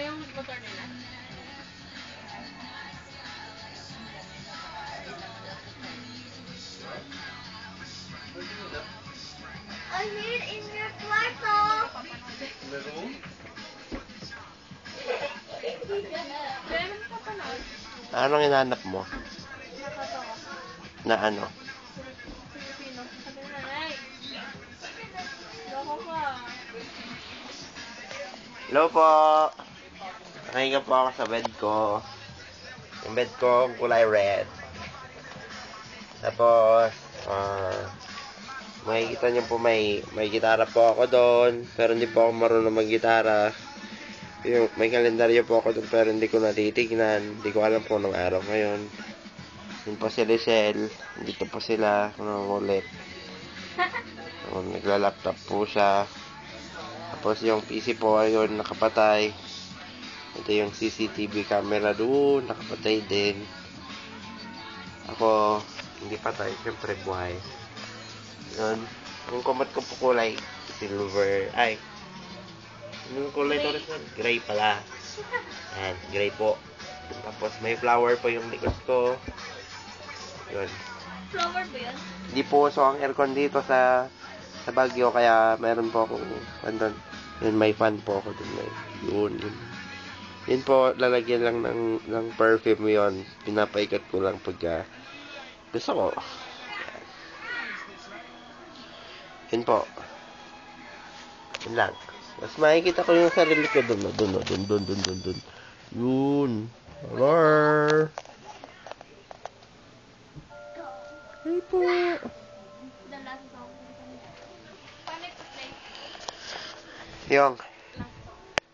yung motor nila. I need in your kwarto. Kapanood. Anong hinahanap mo? Na ano? Filipino. Sabi na, Nay. Loko ka. Hello po! Nakahinga po ako sa bed ko. Yung bed ko, kulay red. Tapos, ah, makikita niyo po may, may gitara po ako doon. Pero hindi po ako marunong mag-gitara. Yung, may kalendaryo po ako doon pero hindi ko natitignan. Hindi ko alam po anong araw ngayon. Yun po si Lizelle. Dito po sila. Nangungulit. Oh, Nagla-laptop po siya. Tapos yung PC po ayun nakapatay. Ito yung CCTV camera doon, nakapatay din. Ako, hindi patay, syempre buhay. Yun. Yung kumot ko po kulay, silver, ay, yung kulay to rin, gray pala. Ayan, gray po. Tapos may flower po yung likod ko. Yun. Flower ba yan? Hindi po so ang aircon dito sa sa Baguio kaya meron po akong andun. Yun may fan po ako dun. Yun, yun. Yun po, lalagyan lang ng, ng perfume yon Pinapaikat ko lang pagka gusto ko. Yun po. Yun lang. Mas makikita ko yung sarili ko dun, dun, dun, dun, dun, dun, dun. Yun. Hello. Hey po. Yung,